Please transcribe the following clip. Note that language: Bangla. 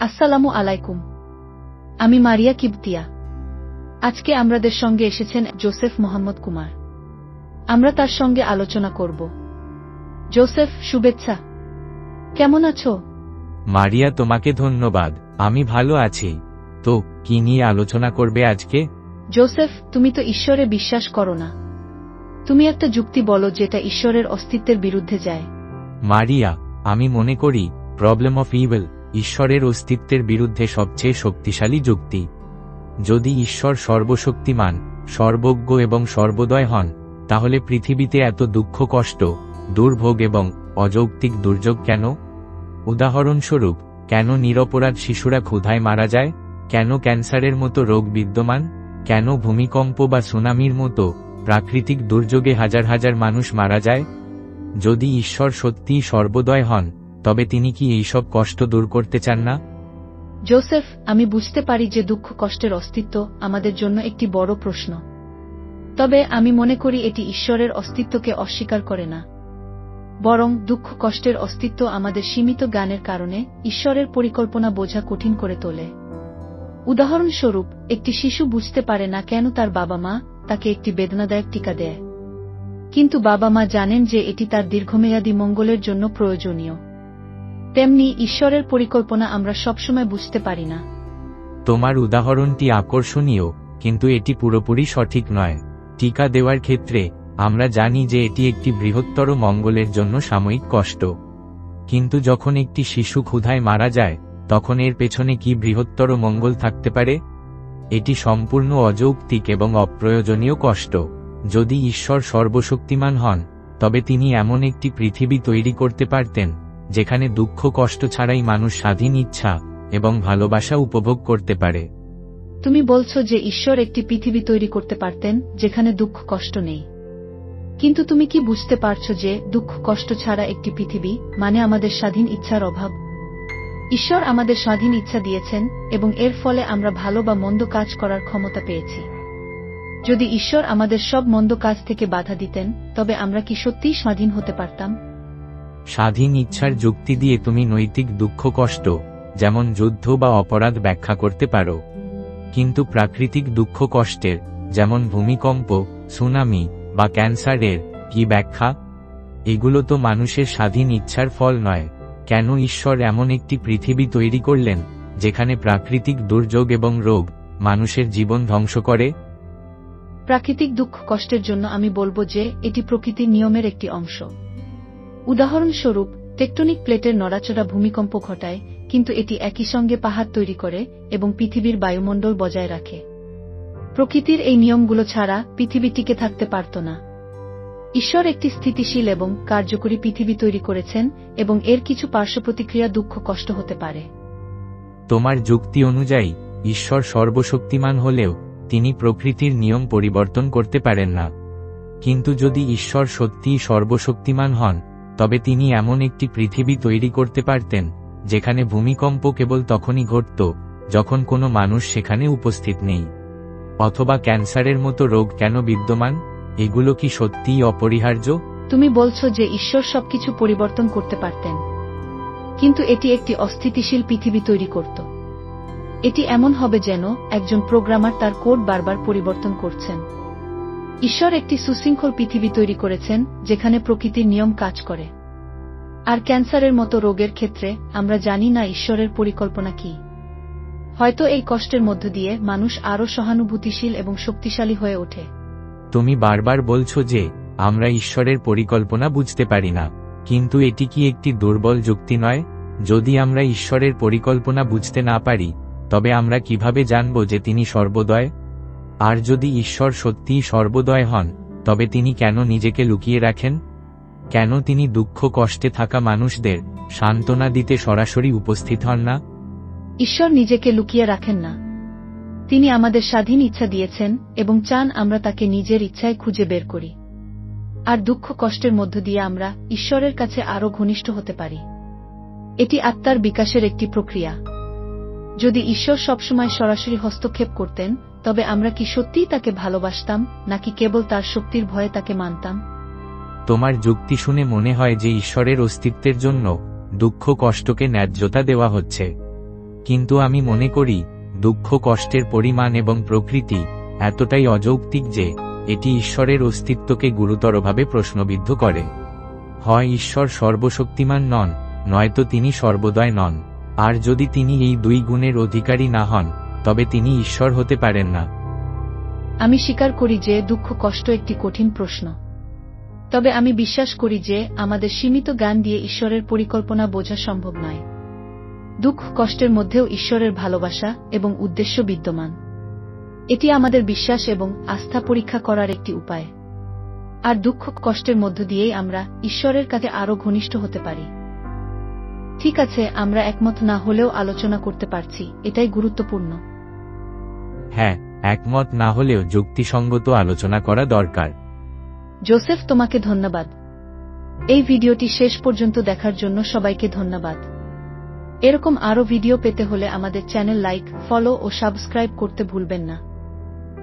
আসসালামু আলাইকুম। আমি মারিয়া কিবতিয়া। আজকে আমাদের সঙ্গে এসেছেন জোসেফ মোহাম্মদ কুমার। আমরা তার সঙ্গে আলোচনা করব। জোসেফ শুভেচ্ছা। কেমন আছো? মারিয়া তোমাকে ধন্যবাদ। আমি ভালো আছি। তো কি নিয়ে আলোচনা করবে আজকে? জোসেফ তুমি তো ঈশ্বরে বিশ্বাস করো না। তুমি একটা যুক্তি বলো যেটা ঈশ্বরের অস্তিত্বের বিরুদ্ধে যায়। মারিয়া আমি মনে করি প্রবলেম অফ ইভেল ঈশ্বরের অস্তিত্বের বিরুদ্ধে সবচেয়ে শক্তিশালী যুক্তি। যদি ঈশ্বর সর্বশক্তিমান, সর্বজ্ঞ এবং সর্বদয় হন, তাহলে পৃথিবীতে এত দুঃখ, কষ্ট, দুর্ভোগ এবং অযৌক্তিক দুর্যোগ কেন? উদাহরণস্বরূপ, কেন নিরপরাধ শিশুরা ক্ষুধায় মারা যায়? কেন ক্যান্সারের মতো রোগ বিদ্যমান? কেন ভূমিকম্প বা সুনামির মতো প্রাকৃতিক দুর্যোগে হাজার হাজার মানুষ মারা যায়? যদি ঈশ্বর সত্যিই সর্বদয় হন তবে তিনি কি এইসব কষ্ট দূর করতে চান না? জোসেফ, আমি বুঝতে পারি যে দুঃখ কষ্টের অস্তিত্ব আমাদের জন্য একটি বড় প্রশ্ন। তবে আমি মনে করি এটি ঈশ্বরের অস্তিত্বকে অস্বীকার করে না। বরং দুঃখ কষ্টের অস্তিত্ব আমাদের সীমিত জ্ঞানের কারণে ঈশ্বরের পরিকল্পনা বোঝা কঠিন করে তোলে। উদাহরণস্বরূপ, একটি শিশু বুঝতে পারে না কেন তার বাবা মা তাকে একটি বেদনাদায়ক টিকা দেয়। কিন্তু বাবা মা জানেন যে এটি তার দীর্ঘমেয়াদী মঙ্গলের জন্য প্রয়োজনীয়। তেমনি ঈশ্বরের পরিকল্পনা আমরা সবসময় বুঝতে পারি না। তোমার উদাহরণটি আকর্ষণীয়, কিন্তু এটি পুরোপুরি সঠিক নয়। টিকা দেওয়ার ক্ষেত্রে, আমরা জানি যে এটি একটি বৃহত্তর মঙ্গলের জন্য সাময়িক কষ্ট। কিন্তু যখন একটি শিশু ক্ষুধায় মারা যায়, তখন এর পেছনে কি বৃহত্তর মঙ্গল থাকতে পারে? এটি সম্পূর্ণ অযৌক্তিক এবং অপ্রয়োজনীয় কষ্ট। যদি ঈশ্বর সর্বশক্তিমান হন, তবে তিনি এমন একটি পৃথিবী তৈরি করতে পারতেন। যেখানে দুঃখ কষ্ট ছাড়াই মানুষ স্বাধীন ইচ্ছা এবং ভালোবাসা উপভোগ করতে পারে। তুমি বলছো যে ঈশ্বর একটি পৃথিবী তৈরি করতে পারতেন, যেখানে দুঃখ কষ্ট নেই। কিন্তু তুমি কি বুঝতে পারছ যে দুঃখ কষ্ট ছাড়া একটি পৃথিবী মানে আমাদের স্বাধীন ইচ্ছার অভাব? ঈশ্বর আমাদের স্বাধীন ইচ্ছা দিয়েছেন, এবং এর ফলে আমরা ভালো বা মন্দ কাজ করার ক্ষমতা পেয়েছি। যদি ঈশ্বর আমাদের সব মন্দ কাজ থেকে বাধা দিতেন, তবে আমরা কি সত্যিই স্বাধীন হতে পারতাম? স্বাধীন ইচ্ছার যুক্তি দিয়ে তুমি নৈতিক দুঃখ, কষ্ট, যেমন যুদ্ধ বা অপরাধ ব্যাখ্যা করতে পারো। কিন্তু প্রাকৃতিক দুঃখ, কষ্টের, যেমন ভূমিকম্প, সুনামি বা ক্যান্সারের কি ব্যাখ্যা? এগুলো তো মানুষের স্বাধীন ইচ্ছার ফল নয়। কেন ঈশ্বর এমন একটি পৃথিবী তৈরি করলেন, যেখানে প্রাকৃতিক দুর্যোগ এবং রোগ মানুষের জীবন ধ্বংস করে? প্রাকৃতিক দুঃখ, কষ্টের জন্য আমি বলব যে, এটি প্রকৃতির নিয়মের একটি অংশ। উদাহরণস্বরূপ, টেকটনিক প্লেটের নড়াচড়া ভূমিকম্প ঘটায়, কিন্তু এটি একই সঙ্গে পাহাড় তৈরি করে এবং পৃথিবীর বায়ুমণ্ডল বজায় রাখে। প্রকৃতির এই নিয়মগুলো ছাড়া পৃথিবী টিকে থাকতে পারত না। ঈশ্বর একটি স্থিতিশীল এবং কার্যকরী পৃথিবী তৈরি করেছেন এবং এর কিছু পার্শ্বপ্রতিক্রিয়া দুঃখ কষ্ট হতে পারে। তোমার যুক্তি অনুযায়ী, ঈশ্বর সর্বশক্তিমান হলেও, তিনি প্রকৃতির নিয়ম পরিবর্তন করতে পারেন না। কিন্তু যদি ঈশ্বর সত্যিই সর্বশক্তিমান হন তবে তিনি এমন একটি পৃথিবী তৈরি করতে পারতেন, যেখানে ভূমিকম্প কেবল তখনই ঘটত, যখন কোনো মানুষ সেখানে উপস্থিত নেই। অথবা ক্যান্সারের মতো রোগ কেন বিদ্যমান? এগুলো কি সত্যিই অপরিহার্য? তুমি বলছো যে ঈশ্বর সবকিছু পরিবর্তন করতে পারতেন। কিন্তু এটি একটি অস্থিতিশীল পৃথিবী তৈরি করত। এটি এমন হবে যেন একজন প্রোগ্রামার তার কোড বারবার পরিবর্তন করছেন। ঈশ্বর একটি সুশৃঙ্খল পৃথিবী তৈরি করেছেন, যেখানে প্রকৃতির নিয়ম কাজ করে। আর ক্যান্সারের মতো রোগের ক্ষেত্রে, আমরা জানি না ঈশ্বরের পরিকল্পনা কি। হয়তো এই কষ্টের মধ্য দিয়ে মানুষ আরও সহানুভূতিশীল এবং শক্তিশালী হয়ে ওঠে। তুমি বারবার বলছো যে, আমরা ঈশ্বরের পরিকল্পনা বুঝতে পারি না। কিন্তু এটি কি একটি দুর্বল যুক্তি নয়? যদি আমরা ঈশ্বরের পরিকল্পনা বুঝতে না পারি, তবে আমরা কীভাবে জানব যে তিনি সর্বদয় আর যদি ঈশ্বর সত্যিই সর্বদয় হন, তবে তিনি কেন নিজেকে লুকিয়ে রাখেন? কেন তিনি দুঃখ কষ্টে থাকা মানুষদের সান্ত্বনা দিতে সরাসরি উপস্থিত হন না? ঈশ্বর নিজেকে লুকিয়ে রাখেন না। তিনি আমাদের স্বাধীন ইচ্ছা দিয়েছেন এবং চান আমরা তাকে নিজের ইচ্ছায় খুঁজে বের করি। আর দুঃখ কষ্টের মধ্য দিয়ে আমরা ঈশ্বরের কাছে আরও ঘনিষ্ঠ হতে পারি। এটি আত্মার বিকাশের একটি প্রক্রিয়া। যদি ঈশ্বর সবসময় সরাসরি হস্তক্ষেপ করতেন তবে আমরা কি সত্যিই তাকে ভালোবাসতাম, নাকি কেবল তার শক্তির ভয়ে তাকে মানতাম? তোমার যুক্তি শুনে মনে হয় যে ঈশ্বরের অস্তিত্বের জন্য দুঃখ কষ্টকে ন্যায্যতা দেওয়া হচ্ছে। কিন্তু আমি মনে করি, দুঃখ কষ্টের পরিমাণ এবং প্রকৃতি এতটাই অযৌক্তিক যে এটি ঈশ্বরের অস্তিত্বকে গুরুতরভাবে প্রশ্নবিদ্ধ করে। হয় ঈশ্বর সর্বশক্তিমান নন, নয়তো তিনি সর্বদয় নন। আর যদি তিনি এই দুই গুণের অধিকারী না হন তবে তিনি ঈশ্বর হতে পারেন না। আমি স্বীকার করি যে দুঃখ কষ্ট একটি কঠিন প্রশ্ন। তবে আমি বিশ্বাস করি যে আমাদের সীমিত জ্ঞান দিয়ে ঈশ্বরের পরিকল্পনা বোঝা সম্ভব নয়। দুঃখ কষ্টের মধ্যেও ঈশ্বরের ভালোবাসা এবং উদ্দেশ্য বিদ্যমান। এটি আমাদের বিশ্বাস এবং আস্থা পরীক্ষা করার একটি উপায়। আর দুঃখ কষ্টের মধ্য দিয়েই আমরা ঈশ্বরের কাছে আরও ঘনিষ্ঠ হতে পারি। ঠিক আছে আমরা একমত না হলেও আলোচনা করতে পারছি এটাই গুরুত্বপূর্ণ। হ্যাঁ একমত না হলেও যুক্তিসঙ্গত আলোচনা করা দরকার। জোসেফ তোমাকে ধন্যবাদ। এই ভিডিওটি শেষ পর্যন্ত দেখার জন্য সবাইকে ধন্যবাদ। এরকম আরও ভিডিও পেতে হলে আমাদের চ্যানেল লাইক ফলো ও সাবস্ক্রাইব করতে ভুলবেন না।